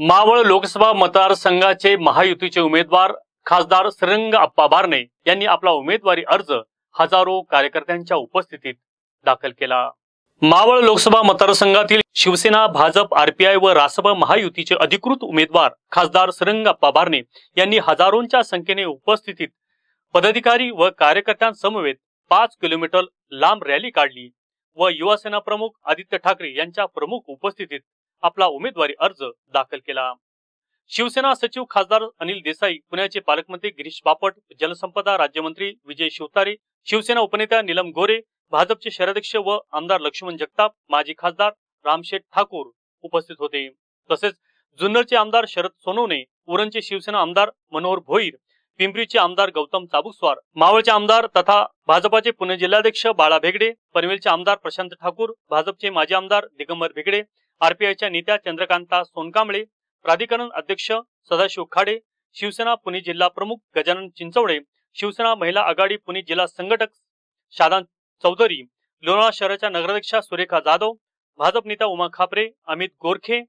मावळ लोकसभा मतदारसंघाचे महायुतीचे उमेदवार खासदार श्रीरंग अप्पा बारणे यांनी आपला उमेदवारी अर्ज हजारो कार्यकर्त्यांच्या उपस्थितीत दाखल केला. मावळ लोकसभा मतदारसंघातील शिवसेना भाजप आरपीआय व रासप महायुतीचे अधिकृत उमेदवार खासदार श्रीरंग अप्पा बारणे यांनी हजारोंच्या संख्येने उपस्थितीत पदाधिकारी व कार्यकर्त्यांसमवेत पाच किलोमीटर लांब रॅली काढली व युवासेना प्रमुख आदित्य ठाकरे यांच्या प्रमुख उपस्थितीत आपला उमेदवारी अर्ज दाखल केला. शिवसेना सचिव खासदार अनिल देसाई पुण्याचे पालकमंत्री गिरीश बापट जलसंपदा राज्यमंत्री विजय शिवतारे शिवसेना उपनेत्या नीलम गोरे भाजपचे शहराध्यक्ष व आमदार लक्ष्मण जगताप माजी खासदार रामशेठ ठाकूर उपस्थित होते. तसेच जुन्नरचे आमदार शरद सोनवणे उरणचे शिवसेना आमदार मनोहर भोईर पिंपरीचे आमदार गौतम चाबुकस्वार मावळचे आमदार तथा भाजपाचे पुणे जिल्हाध्यक्ष बाळा भेगडे पनवेलचे आमदार प्रशांत ठाकूर भाजपचे माजी आमदार दिगंबर भेगडे आरपीआयच्या नेत्या चंद्रकांता सोनकांबळे प्राधिकरण अध्यक्ष सदाशिव खाडे शिवसेना पुणे जिल्हा प्रमुख गजानन चिंचवडे शिवसेना महिला आघाडी पुणे जिल्हा संघटक शादान चौधरी लोणावळा शहराच्या नगराध्यक्षा सुरेखा जाधव भाजप नेत्या उमा खापरे अमित गोरखे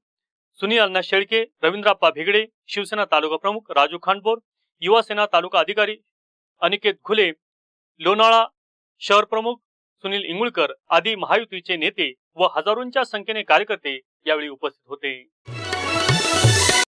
सुनील अण्णा शेळके रवींद्राप्पा भिगडे शिवसेना तालुका प्रमुख राजू खांडपोर युवा सेना तालुका अधिकारी अनिकेत घुले लोणाळा शहर प्रमुख सुनील इंगुळकर आदी महायुतीचे नेते व हजारोंच्या संख्येने कार्यकर्ते यावेळी उपस्थित होते.